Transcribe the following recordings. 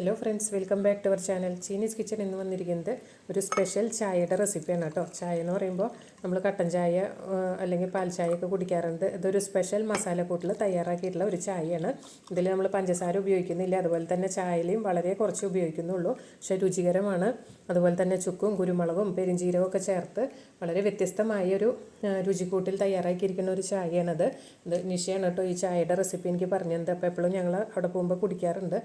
Hello friends welcome back to our channel Chinese kitchen ഇന്ന് വന്നിരിക്കുന്നത് ഒരു സ്പെഷ്യൽ ചായയുടെ റെസിപ്പിയാണ് കേട്ടോ. ചായ എന്ന് പറയുമ്പോൾ നമ്മൾ കട്ടൻ ചായ അല്ലെങ്കിൽ പാൽ ചായയൊക്കെ കുടിക്കാറുണ്ട്. ഇതൊരു സ്പെഷ്യൽ മസാലക്കൂട്ടിൽ തയ്യാറാക്കിയിട്ടുള്ള ഒരു ചായയാണ്. ഇതിൽ നമ്മൾ പഞ്ചസാര ഉപയോഗിക്കുന്നില്ല. അതുപോലെ തന്നെ ചായയിലും വളരെ കുറച്ച് ഉപയോഗിക്കുന്നുള്ളൂ. പക്ഷേ രുചികരമാണ്. അതുപോലെ തന്നെ ചുക്കും കുരുമുളകും പെരിഞ്ചീരകവും ഒക്കെ ചേർത്ത് വളരെ വ്യത്യസ്തമായ ഒരു രുചിക്കൂട്ടിൽ തയ്യാറാക്കിയിരിക്കുന്ന ഒരു ചായയാണത്. ഇത് നിഷയാണ് കേട്ടോ ഈ ചായയുടെ റെസിപ്പി എനിക്ക് പറഞ്ഞത്. അപ്പോൾ എപ്പോഴും ഞങ്ങൾ അവിടെ പോകുമ്പോൾ കുടിക്കാറുണ്ട്.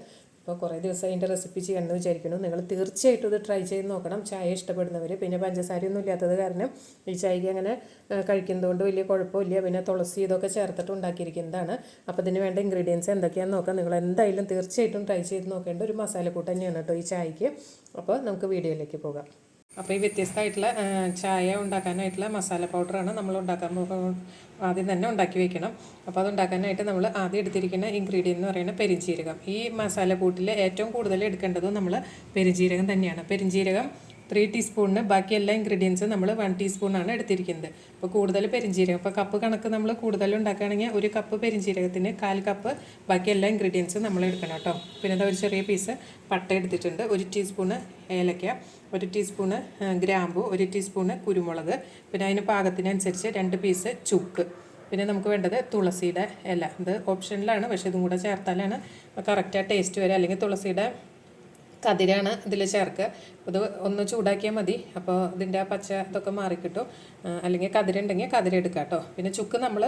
അപ്പോൾ കുറേ ദിവസം അതിന്റെ റെസിപ്പി ചെയ്യണമെന്ന് വിചാരിക്കുന്നു. നിങ്ങൾ തീർച്ചയായിട്ടും ഇത് ട്രൈ ചെയ്ത് നോക്കണം. ചായ ഇഷ്ടപ്പെടുന്നവർ പിന്നെ പഞ്ചസാരയൊന്നും ഇല്ലാത്തത് കാരണം ഈ ചായക്ക് അങ്ങനെ കഴിക്കുന്നതുകൊണ്ട് വലിയ കുഴപ്പമില്ല. പിന്നെ തുളസി ഇതൊക്കെ ചേർത്തിട്ട് ഉണ്ടാക്കിയിരിക്കുന്നതാണ്. അപ്പോൾ ഇതിന് വേണ്ട ഇൻഗ്രീഡിയൻസ് എന്തൊക്കെയാണെന്ന് നോക്കാം. നിങ്ങൾ എന്തായാലും തീർച്ചയായിട്ടും ട്രൈ ചെയ്ത് നോക്കേണ്ട ഒരു മസാലക്കൂട്ട് തന്നെയാണ് കേട്ടോ ഈ ചായക്ക്. അപ്പോൾ നമുക്ക് വീഡിയോയിലേക്ക് പോകാം. അപ്പോൾ ഈ വ്യത്യസ്തമായിട്ടുള്ള ചായ ഉണ്ടാക്കാനായിട്ടുള്ള മസാല പൗഡറാണ് നമ്മൾ ഉണ്ടാക്കാൻ ആദ്യം തന്നെ ഉണ്ടാക്കി വെക്കണം. അപ്പോൾ അത് ഉണ്ടാക്കാനായിട്ട് നമ്മൾ ആദ്യം എടുത്തിരിക്കുന്ന ഇൻഗ്രീഡിയന്റ് എന്ന് പറയുന്നത് പെരിഞ്ജീരകം. ഈ മസാല കൂട്ടിൽ ഏറ്റവും കൂടുതൽ എടുക്കേണ്ടത് നമ്മൾ പെരിഞ്ജീരകം തന്നെയാണ്. പെരിഞ്ജീരകം ത്രീ ടീസ്പൂണിന് ബാക്കി എല്ലാ ഇൻഗ്രീഡിയൻസും നമ്മൾ വൺ ടീസ്പൂണാണ് എടുത്തിരിക്കുന്നത്. അപ്പോൾ കൂടുതൽ പെരിഞ്ചീരകം അപ്പോൾ കപ്പ് കണക്ക് നമ്മൾ കൂടുതൽ ഉണ്ടാക്കുകയാണെങ്കിൽ ഒരു കപ്പ് പെരിഞ്ചീരകത്തിന് കാൽ കപ്പ് ബാക്കി എല്ലാ ഇൻഗ്രീഡിയൻസും നമ്മൾ എടുക്കണം കേട്ടോ. പിന്നെ ഒരു ചെറിയ പീസ് പട്ട എടുത്തിട്ടുണ്ട്. ഒരു ടീസ്പൂണ് ഏലക്ക ഒരു ടീസ്പൂണ് ഗ്രാമ്പു ഒരു ടീസ്പൂണ് കുരുമുളക് പിന്നെ അതിന് പാകത്തിനനുസരിച്ച് രണ്ട് പീസ് ചുക്ക്. പിന്നെ നമുക്ക് വേണ്ടത് തുളസിയുടെ ഇല. ഇത് ഓപ്ഷനിലാണ് പക്ഷേ ഇതും കൂടെ ചേർത്താലാണ് കറക്റ്റ് ടേസ്റ്റ് വരിക. അല്ലെങ്കിൽ തുളസിയുടെ കതിരാണ് ഇതിൽ ചേർക്കുക ഇത് ഒന്ന് ചൂടാക്കിയാൽ മതി. അപ്പോൾ ഇതിന്റെ ആ പച്ച ഇതൊക്കെ മാറിക്കിട്ടും. അല്ലെങ്കിൽ കതിരുണ്ടെങ്കിൽ കതിരെടുക്കുക കേട്ടോ പിന്നെ ചുക്ക് നമ്മൾ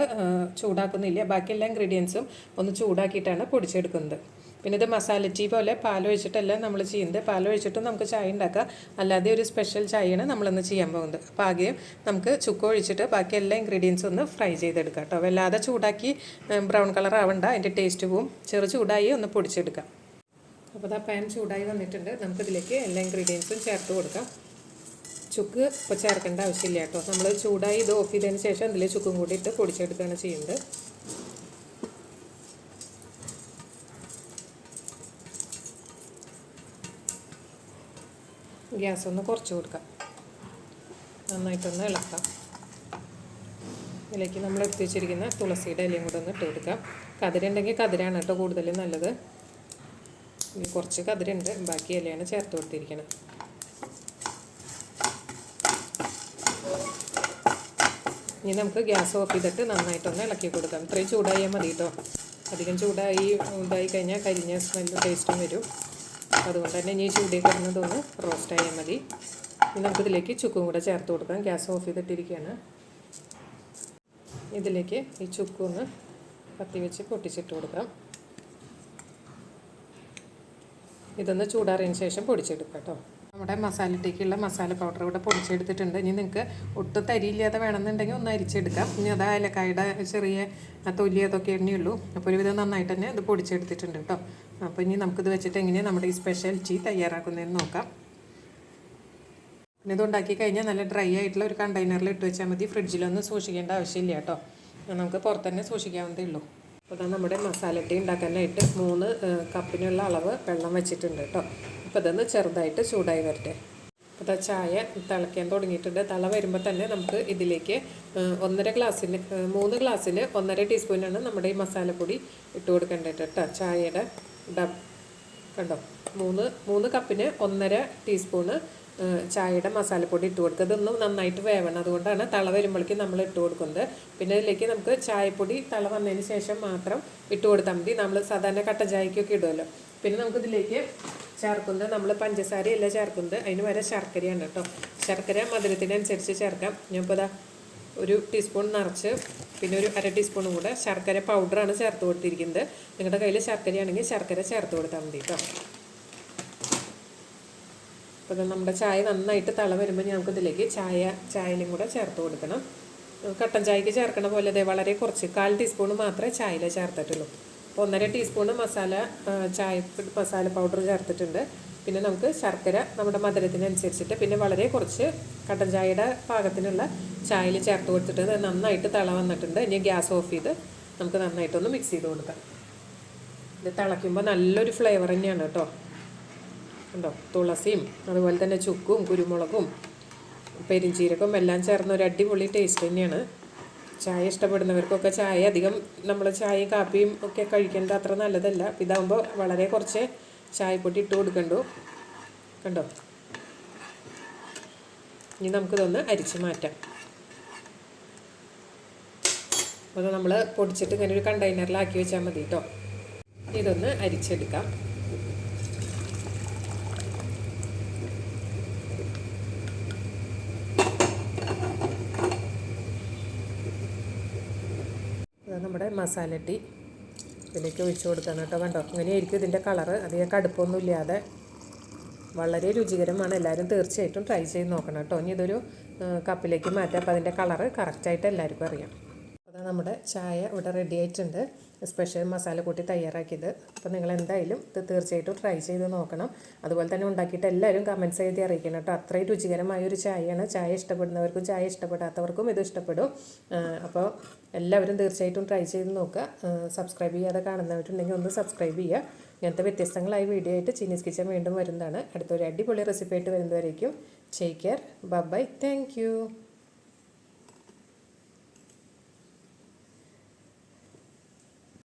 ചൂടാക്കുന്നില്ല. ബാക്കി എല്ലാ ഇൻഗ്രീഡിയൻസും ഒന്ന് ചൂടാക്കിയിട്ടാണ് പൊടിച്ചെടുക്കുന്നത്. പിന്നെ ഇത് മസാല ടീ പോലെ പാലൊഴിച്ചിട്ടല്ല നമ്മൾ ചെയ്യുന്നത്. പാലൊഴിച്ചിട്ടും നമുക്ക് ചായ ഉണ്ടാക്കാം. അല്ലാതെ ഒരു സ്പെഷ്യൽ ചായയാണ് നമ്മളിന്ന് ചെയ്യാൻ പോകുന്നത്. അപ്പോൾ ആദ്യം നമുക്ക് ചുക്ക് ഒഴിച്ചിട്ട് ബാക്കി എല്ലാ ഇൻഗ്രീഡിയൻസും ഒന്ന് ഫ്രൈ ചെയ്തെടുക്കാം കേട്ടോ വല്ലാതെ ചൂടാക്കി ബ്രൗൺ കളർ ആവണ്ട. അതിന്റെ ടേസ്റ്റ് പോവും. ചെറു ചൂടായി ഒന്ന് പൊടിച്ചെടുക്കാം. അപ്പോൾ ഇതാ പാൻ ചൂടായി വന്നിട്ടുണ്ട്. നമുക്കിതിലേക്ക് എല്ലാ ഇൻഗ്രീഡിയൻസും ചേർത്ത് കൊടുക്കാം. ചുക്ക് ഇപ്പോൾ ചേർക്കേണ്ട ആവശ്യമില്ല കേട്ടോ. നമ്മൾ ചൂടായി ഇത് ഓഫ് ചെയ്തതിന് ശേഷം അതിൽ ചുക്കും കൂടി ഇട്ട് പൊടിച്ചെടുക്കുകയാണ് ചെയ്യുന്നത്. ഗ്യാസ് ഒന്ന് കുറച്ച് കൊടുക്കാം. നന്നായിട്ടൊന്ന് ഇളക്കാം. ഇതിലേക്ക് നമ്മൾ എടുത്തു വെച്ചിരിക്കുന്ന തുളസിയുടെ ഇലയും കൂടെ ഒന്ന് ഇട്ട് കൊടുക്കാം. കതിരുണ്ടെങ്കിൽ കതിരാണ് കേട്ടോ കൂടുതലും നല്ലത്. ഇനി കുറച്ച് കതിരുണ്ട്. ബാക്കി ഇലയാണ് ചേർത്ത് കൊടുത്തിരിക്കണം. ഇനി നമുക്ക് ഗ്യാസ് ഓഫ് ചെയ്തിട്ട് നന്നായിട്ടൊന്ന് ഇളക്കി കൊടുക്കാം. ഇത്രയും ചൂടായാൽ മതി കേട്ടോ അധികം ചൂടായി ഇതായി കഴിഞ്ഞാൽ കരിഞ്ഞ സ്മെല്ലും ടേസ്റ്റും വരും. അതുകൊണ്ട് തന്നെ ഇനി ചൂടി കിടന്നതൊന്ന് റോസ്റ്റ് ആയാൽ മതി. ഇനി നമുക്കിതിലേക്ക് ചുക്കും കൂടെ ചേർത്ത് കൊടുക്കാം. ഗ്യാസ് ഓഫ് ചെയ്തിട്ടിരിക്കുകയാണ് ഇതിലേക്ക് ഈ ചുക്കൊന്ന് കത്തി വെച്ച് പൊട്ടിച്ചിട്ട് കൊടുക്കാം. ഇതൊന്ന് ചൂടാറിയതിന് ശേഷം പൊടിച്ചെടുക്കാം കേട്ടോ. നമ്മുടെ മസാലത്തേക്കുള്ള മസാല പൗഡർ ഇവിടെ പൊടിച്ചെടുത്തിട്ടുണ്ട്. ഇനി നിങ്ങൾക്ക് ഒട്ടും തരിയില്ലാതെ വേണമെന്നുണ്ടെങ്കിൽ ഒന്ന് അരിച്ചെടുക്കാം. ഇനി അത് ഏലക്കായുടെ ചെറിയ തൊലി അതൊക്കെ എണ്ണയുള്ളൂ അപ്പോൾ ഒരുവിധം നന്നായിട്ട് തന്നെ ഇത് പൊടിച്ചെടുത്തിട്ടുണ്ട് കേട്ടോ. അപ്പോൾ ഇനി നമുക്കിത് വെച്ചിട്ട് എങ്ങനെയാണ് നമ്മുടെ ഈ സ്പെഷ്യൽ ചീ തയ്യാറാക്കുന്നതെന്ന് നോക്കാം. പിന്നെ ഇത് ഉണ്ടാക്കി കഴിഞ്ഞാൽ നല്ല ഡ്രൈ ആയിട്ടുള്ള ഒരു കണ്ടെയ്നറിൽ ഇട്ട് വെച്ചാൽ മതി. ഫ്രിഡ്ജിലൊന്നും സൂക്ഷിക്കേണ്ട ആവശ്യമില്ല കേട്ടോ. നമുക്ക് പുറത്തുതന്നെ സൂക്ഷിക്കാവുന്നതേ ഉള്ളൂ. അപ്പോൾ ഇതാ നമ്മുടെ മസാല ടീ ഉണ്ടാക്കാനായിട്ട് മൂന്ന് കപ്പിനുള്ള അളവ് വെള്ളം വെച്ചിട്ടുണ്ട് കേട്ടോ അപ്പോൾ ഇതൊന്ന് ചെറുതായിട്ട് ചൂടായി വരട്ടെ. അപ്പോൾ ഇതാ ചായ തിളയ്ക്കാൻ തുടങ്ങിയിട്ടുണ്ട്. തള വരുമ്പോൾ തന്നെ നമുക്ക് ഇതിലേക്ക് ഒന്നര ഗ്ലാസ്സിന് മൂന്ന് ഗ്ലാസ്സിന് ഒന്നര ടീസ്പൂണാണ് നമ്മുടെ ഈ മസാലപ്പൊടി ഇട്ട് കൊടുക്കേണ്ടത് കേട്ടോ ചായയുടെ ഡബ് കണ്ടോ? മൂന്ന് മൂന്ന് കപ്പിന് ഒന്നര ടീസ്പൂണ് ചായയുടെ മസാലപ്പൊടി ഇട്ട് കൊടുക്കുക. ഇതൊന്നും നന്നായിട്ട് വേവണം. അതുകൊണ്ടാണ് തള വരുമ്പോഴേക്കും നമ്മൾ ഇട്ട് കൊടുക്കുന്നത്. പിന്നെ ഇതിലേക്ക് നമുക്ക് ചായപ്പൊടി തള വന്നതിന് ശേഷം മാത്രം ഇട്ട് കൊടുത്താൽ മതി. നമ്മൾ സാധാരണ കട്ട ചായക്കൊക്കെ ഇടുമല്ലോ പിന്നെ നമുക്കിതിലേക്ക് ചേർക്കുന്നത് നമ്മൾ പഞ്ചസാരയല്ല ചേർക്കുന്നത്. അതിന് വരെ ശർക്കരയാണ് കേട്ടോ. ശർക്കര മധുരത്തിനനുസരിച്ച് ചേർക്കാം. ഞാൻ ഇപ്പോൾ ഇതാ ഒരു ടീസ്പൂൺ നിറച്ച് പിന്നെ ഒരു അര ടീസ്പൂണും കൂടെ ശർക്കര പൗഡറാണ് ചേർത്ത് കൊടുത്തിരിക്കുന്നത്. നിങ്ങളുടെ കയ്യിൽ ശർക്കരയാണെങ്കിൽ ശർക്കര ചേർത്ത് കൊടുത്താൽ മതി കേട്ടോ. അപ്പോൾ നമ്മുടെ ചായ നന്നായിട്ട് തള വരുമ്പോൾ നമുക്ക് ഇതിലേക്ക് ചായ ചായയിലും കൂടെ ചേർത്ത് കൊടുക്കണം. കട്ടൻ ചായക്ക് ചേർക്കണ പോലെ അതെ വളരെ കുറച്ച് കാൽ ടീസ്പൂൺ മാത്രമേ ചായയിൽ ചേർത്തിട്ടുള്ളൂ. അപ്പോൾ ഒന്നര ടീസ്പൂൺ മസാല ചായ മസാല പൗഡർ ചേർത്തിട്ടുണ്ട്. പിന്നെ നമുക്ക് ശർക്കര നമ്മുടെ മധുരത്തിനനുസരിച്ചിട്ട് പിന്നെ വളരെ കുറച്ച് കട്ടൻ ചായയുടെ പാകത്തിനുള്ള ചായയിൽ ചേർത്ത് കൊടുത്തിട്ട് നന്നായിട്ട് തള വന്നിട്ടുണ്ട്. ഇനി ഗ്യാസ് ഓഫ് ചെയ്ത് നമുക്ക് നന്നായിട്ടൊന്ന് മിക്സ് ചെയ്ത് കൊടുക്കാം. ഇത് തിളയ്ക്കുമ്പോൾ നല്ലൊരു ഫ്ലേവർ തന്നെയാണ് കേട്ടോ. ഉണ്ടോ? തുളസിയും അതുപോലെ തന്നെ ചുക്കും കുരുമുളകും പെരിഞ്ചീരകവും എല്ലാം ചേർന്ന ഒരു അടിപൊളി ടേസ്റ്റ് തന്നെയാണ്. ചായ ഇഷ്ടപ്പെടുന്നവർക്കൊക്കെ ചായ അധികം നമ്മൾ ചായയും കാപ്പിയും ഒക്കെ കഴിക്കേണ്ട അത്ര നല്ലതല്ല. ഇതാകുമ്പോൾ വളരെ കുറച്ച് ചായപ്പൊടി ഇട്ട് കൊടുക്കണ്ടു. കണ്ടോ? ഇനി നമുക്കിതൊന്ന് അരിച്ച് മാറ്റാം. അപ്പോൾ നമ്മൾ പൊടിച്ചിട്ട് ഇങ്ങനെ ഒരു കണ്ടെയ്നറിലാക്കി വെച്ചാൽ മതി കേട്ടോ ഇതൊന്ന് അരിച്ചെടുക്കാം ഇത് നമ്മുടെ മസാല ടീ ഇതിലേക്ക് ഒഴിച്ചു കൊടുക്കണം കേട്ടോ. കണ്ടോ? ഇങ്ങനെയായിരിക്കും ഇതിന്റെ കളറ്. അധികം കടുപ്പൊന്നും ഇല്ലാതെ വളരെ രുചികരമാണ്. എല്ലാവരും തീർച്ചയായിട്ടും ട്രൈ ചെയ്ത് നോക്കണം കേട്ടോ. ഇനി ഇതൊരു കപ്പിലേക്ക് മാറ്റാം. അപ്പോൾ അതിന്റെ കളറ് കറക്റ്റായിട്ട് എല്ലാവർക്കും അറിയാം. നമ്മുടെ ചായ ഇവിടെ റെഡി ആയിട്ടുണ്ട്. സ്പെഷ്യൽ മസാല കൂട്ടി തയ്യാറാക്കിയത്. അപ്പോൾ നിങ്ങൾ എന്തായാലും ഇത് തീർച്ചയായിട്ടും ട്രൈ ചെയ്ത് നോക്കണം. അതുപോലെ തന്നെ ഉണ്ടാക്കിയിട്ട് എല്ലാവരും കമന്റ്സ് എഴുതി അറിയിക്കണം കേട്ടോ. അത്രയും രുചികരമായ ഒരു ചായയാണ്. ചായ ഇഷ്ടപ്പെടുന്നവർക്കും ചായ ഇഷ്ടപ്പെടാത്തവർക്കും ഇത് ഇഷ്ടപ്പെടും. അപ്പോൾ എല്ലാവരും തീർച്ചയായിട്ടും ട്രൈ ചെയ്ത് നോക്കുക. സബ്സ്ക്രൈബ് ചെയ്യാതെ കാണുന്നവരുണ്ടെങ്കിൽ ഒന്ന് സബ്സ്ക്രൈബ് ചെയ്യുക. ഇങ്ങനത്തെ വ്യത്യസ്തങ്ങളായ വീഡിയോ ആയിട്ട് ചീനീസ് കിച്ചൻ വീണ്ടും വരുന്നതാണ്. അടുത്തൊരു അടിപൊളി റെസിപ്പി ആയിട്ട് വരുന്നവരേക്കും ടേക്ക് കെയർ ബൈ താങ്ക്